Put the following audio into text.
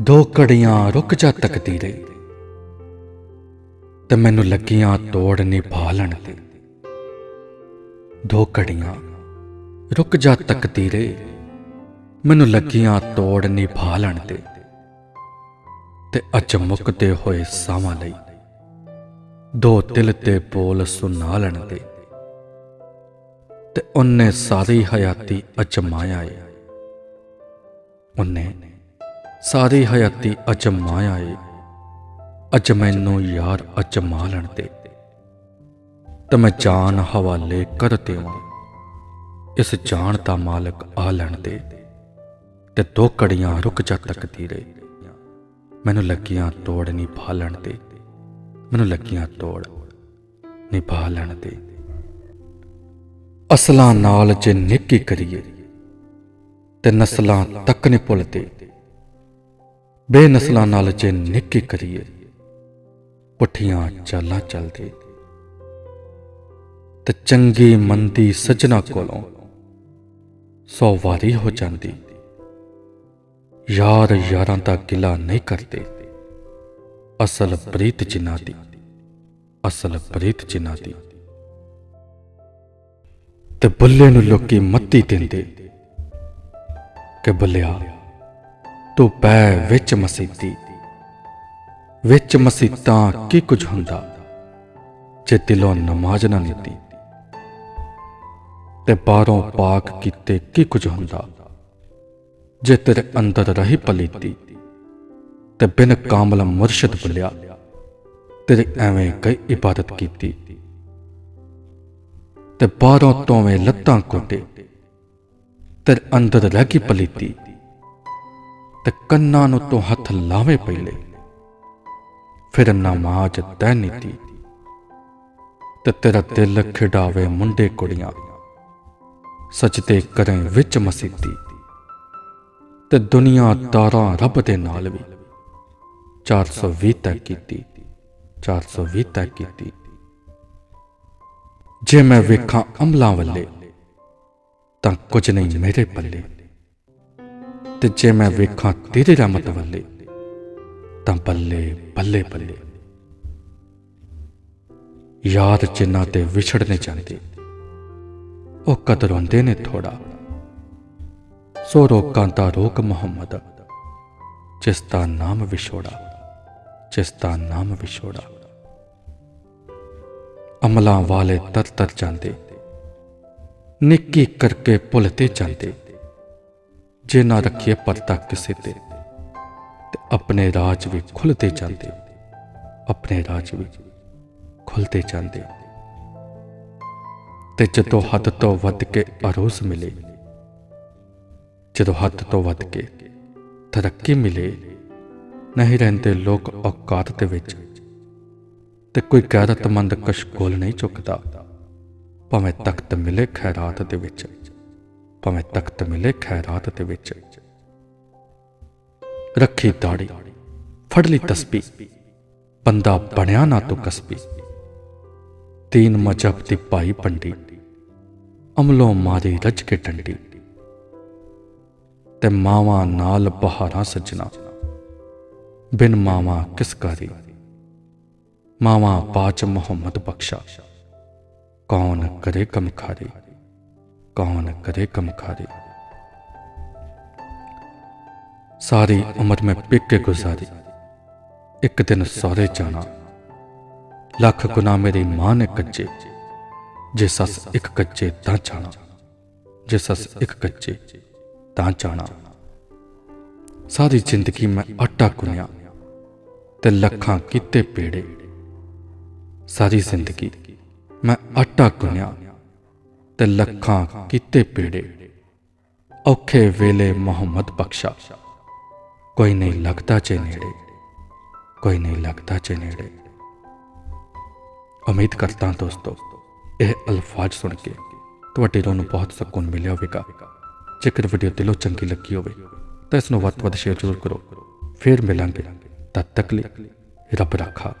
ਦੋ ਕੜੀਆਂ ਰੁਕ ਜਾ ਤੱਕਦੀ ਰਹੀ ਤੇ ਮੈਨੂੰ ਲੱਗੀਆਂ ਤੋੜ ਨਿਭਾ ਲੈਣ ਤੇ। ਦੋ ਕੜੀਆਂ ਰੁਕ ਜਾ ਤੱਕਦੀ ਰਹੀ ਮੈਨੂੰ ਲੱਗੀਆਂ ਤੋੜ ਨਿਭਾ ਲੈਣ ਤੇ। ਤੇ ਅੱਜ ਮੁੱਕਦੇ ਹੋਏ ਸਾਵਾਂ ਲਈ ਦੋ ਦਿਲ ਤੇ ਬੋਲ ਸੁਨਾ ਲੈਣ ਤੇ। ਤੇ ਉਹਨੇ ਸਾਰੀ ਹਯਾਤੀ ਅਜਮਾਇਆ ਏ। ਉਹਨੇ ਸਾਰੀ ਹਯਾਤੀ ਅਜਮਾਇਆ ਏ ਅਜ ਮੈਨੂੰ ਯਾਰ ਅਜਮਾ ਲੈਣ ਤੇ ਤੇ ਮੈਂ ਜਾਨ ਹਵਾਲੇ ਕਰ ਦੇਵਾਂ। ਇਸ ਜਾਨ ਦਾ ਮਾਲਕ ਆ ਲੈਣ ਦੇ। ਤੇ ਦੋ ਕੜੀਆਂ ਰੁਕ ਜਾ ਤੱਕਦੀ ਰਹੀ ਮੈਨੂੰ ਲੱਗੀਆਂ ਤੋੜ ਨਹੀਂ ਭਾ ਲੈਣ ਤੇ ਮੈਨੂੰ ਲੱਗੀਆਂ ਤੋੜ ਨਹੀਂ ਭਾ ਲੈਣ ਤੇ ਅਸਲਾਂ ਨਾਲ ਜੇ ਨਿੱਕੀ ਕਰੀਏ, ਤੇ ਨਸਲਾਂ ਤੱਕ ਨਹੀਂ ਭੁੱਲਦੇ। ਬੇਨਸਲਾਂ ਨਾਲ ਜੇ ਨਿੱਕੀ ਕਰੀਏ, ਪੁੱਠੀਆਂ ਚਾਲਾਂ ਚੱਲਦੇ। ਤੇ ਚੰਗੀ ਮੰਦੀ ਸਜਣਾ ਕੋਲੋਂ ਸੌ ਵਾਰੀ ਹੋ ਜਾਂਦੀ। ਯਾਰ ਯਾਰਾਂ ਦਾ ਗਿਲਾ ਨਹੀਂ ਕਰਦੇ। ਅਸਲ ਪ੍ਰੀਤ ਜਿਨ੍ਹਾਂ ਦੀ, ਅਸਲ ਪ੍ਰੀਤ ਜਿਨ੍ਹਾਂ ਦੀ। ਤੇ ਬੁੱਲੇ ਨੂੰ ਲੋਕੀ ਮੱਤੀ ਦਿੰਦੇ। ਕਿ ਬੁੱਲਿਆ ਤੂੰ ਪੈ ਵਿੱਚ ਮਸੀਤੀ। ਵਿੱਚ ਮਸੀਤਾਂ ਕੀ ਕੁਝ ਹੁੰਦਾ? ਜੇ ਦਿਲੋਂ ਨਮਾਜ਼ ਨਾ ਨੀਤੀ ਤੇ ਬਾਹਰੋਂ ਪਾਕ ਕੀਤੇ ਕੀ ਕੁਝ ਹੁੰਦਾ? ਜੇ ਤੇਰੇ ਅੰਦਰ ਰਹੀ ਪਲੀਤੀ, ਤੇ ਬਿਨ ਕਾਮਲ ਮੁਰਸ਼ਿਦ ਬੁਲਿਆ, ਤੇਰੇ ਐਵੇਂ ਕਈ ਇਬਾਦਤ ਕੀਤੀ। ਤੇ ਬਾਹਰੋਂ ਤੋਵੇਂ ਲੱਤਾਂ ਕੋਟੇ ਤੇਰੇ ਅੰਦਰ ਰਹਿ ਗਈ ਪਲੀਤੀ ਤੇ ਕੰਨਾਂ ਨੂੰ ਤੋਂ ਹੱਥ ਲਾਵੇਂ ਪਹਿਲੇ ਫਿਰ ਨਮਾਜ਼ ਤੈ ਨੀਤੀ। ਤੇ ਤੇਰਾ ਦਿਲ ਖਿਡਾਵੇ ਮੁੰਡੇ ਕੁੜੀਆਂ। ਸਜਦੇ ਕਰੇ ਵਿੱਚ ਮਸੀਤੀ। ਤੇ ਦੁਨੀਆ ਤਾਰਾਂ ਰੱਬ ਦੇ ਨਾਲ ਵੀ। 420 ਤੱਕ ਕੀਤੀ। 420 ਤੱਕ ਕੀਤੀ। ਜੇ ਮੈਂ ਵੇਖਾਂ ਅਮਲਾਂ ਵੱਲੇ, ਤਾਂ ਕੁਝ ਨਹੀਂ ਮੇਰੇ ਪੱਲੇ। ਤੇ ਜੇ ਮੈਂ ਵੇਖਾਂ ਤੇਰੇ ਰਹਿਮਤ ਵੱਲੇ। ਤਾਂ ਬੱਲੇ ਬੱਲੇ ਬੱਲੇ। ਯਾਦ ਜਿਨ੍ਹਾਂ ਤੇ ਵਿਛੜਨੇ ਚਾਹੁੰਦੇ ਉਹ ਕਦਰ ਹੁੰਦੇ ਨੇ ਥੋੜਾ। ਸੋ ਰੋਕਾਂ ਦਾ ਰੋਕ ਮੁਹੰਮਦ, ਜਿਸ ਦਾ ਨਾਮ ਵਿਛੋੜਾ, ਜਿਸ ਦਾ ਨਾਮ ਵਿਛੋੜਾ। ਅਮਲਾਂ ਵਾਲੇ ਤਰ ਤਰ ਜਾਂਦੇ, ਨਿੱਕੀ ਕਰਕੇ ਭੁੱਲਦੇ ਜਾਂਦੇ। ਜੇ ਨਾ ਰੱਖੀਏ ਪਰਤਾ ਕਿਸੇ ਤੇ ਤੇ ਆਪਣੇ ਰਾਜ ਵੀ ਖੁੱਲਦੇ ਜਾਂਦੇ। ਆਪਣੇ ਰਾਜ ਵੀ ਖੁੱਲਦੇ ਜਾਂਦੇ। ਤੇ ਜਦੋਂ ਹੱਦ ਤੋਂ ਵੱਧ ਕੇ ਅਰੋਸ ਮਿਲੇ, ਜਦੋਂ ਹੱਦ ਤੋਂ ਵੱਧ ਕੇ ਤਰੱਕੀ ਮਿਲੇ, ਨਹੀਂ ਰਹਿੰਦੇ ਲੋਕ ਔਕਾਤ ਦੇ ਵਿੱਚ। ਤੇ ਕੋਈ ਗੈਰਤਮੰਦ ਕਸ਼ਕੋਲ ਨਹੀਂ ਚੁੱਕਦਾ, ਭਾਵੇਂ ਤਖਤ ਮਿਲੇ ਖੈਰਾਤ ਦੇ ਵਿੱਚ। ਭਾਵੇਂ ਤਖਤ ਮਿਲੇ ਖੈਰਾਤ ਦੇ ਵਿੱਚ। ਰੱਖੀ ਦਾੜੀ, ਫੜ ਲਈ ਤਸਬੀ ਬੰਦਾ ਬਣਿਆ ਨਾ ਤੂੰ ਕਸਬੀ। ਤੀਨ ਮਜਬ ਦੀ ਭਾਈ ਪੰਡੀ, ਅਮਲੋਂ ਮਾਰੀ ਰੱਜ ਕੇ ਟੰਡੀ ਤੇ ਮਾਵਾਂ ਨਾਲ ਬਹਾਰਾਂ ਸਜਣਾ। ਬਿਨ ਮਾਵਾਂ ਕਿਸ ਕਰੀ? ਮਾਵਾਂ ਪਾਚ ਮੁਹੰਮਦ ਬਖਸ਼ਾ। ਕੌਣ ਕਰੇ ਕਮਖਾਰੀ ਖਾਰੇ ਕੌਣ ਕਰੇ ਕਮ ਸਾਰੀ ਉਮਰ ਮੈਂ ਪਿੱਕੇ ਗੁਜ਼ਾਰੀ। ਇੱਕ ਦਿਨ ਸਹੁਰੇ ਜਾਣਾ। ਲੱਖ ਗੁਨਾ ਮੇਰੀ ਮਾਂ ਨੇ ਕੱਜੇ ਜੇ ਸੱਸ ਇੱਕ ਕੱਜੇ ਤਾਂ ਜਾਣਾ। ਜੇ ਸੱਸ ਇੱਕ ਕੱਜੇ ਤਾਂ ਜਾਣਾ। ਸਾਰੀ ਜ਼ਿੰਦਗੀ ਮੈਂ ਆਟਾ ਗੁੰਨਿਆ ਤੇ ਲੱਖਾਂ ਕੀਤੇ ਪੇੜੇ। ਸਾਰੀ ਜ਼ਿੰਦਗੀ ਮੈਂ ਆਟਾ ਗੁੰਨਿਆ। ਤੇ ਲੱਖਾਂ ਕੀਤੇ ਪੇੜੇ। ਔਖੇ ਵੇਲੇ ਮੁਹੰਮਦ ਬਖਸ਼ਾ। ਕੋਈ ਨਹੀਂ ਲੱਗਦਾ ਜੇ ਨੇੜੇ। ਕੋਈ ਨਹੀਂ ਲੱਗਦਾ ਜੇ ਨੇੜੇ। ਉਮੀਦ ਕਰਦਾ ਦੋਸਤੋ, ਇਹ ਅਲਫਾਜ਼ ਸੁਣ ਕੇ ਤੁਹਾਡੇ ਰੂਹ ਨੂੰ ਬਹੁਤ ਸਕੂਨ ਮਿਲਿਆ ਹੋਵੇਗਾ। ਜੇਕਰ ਵੀਡੀਓ ਦਿਲੋਂ ਚੰਗੀ ਲੱਗੀ ਹੋਵੇ, ਤਾਂ ਇਸ ਨੂੰ ਵੱਧ ਤੋਂ ਵੱਧ ਸ਼ੇਅਰ ਜ਼ਰੂਰ ਕਰੋ। ਫਿਰ ਮਿਲਾਂਗੇ। ਤਦ ਤੱਕ ਲਈ ਰੱਬ ਰੱਖਾ।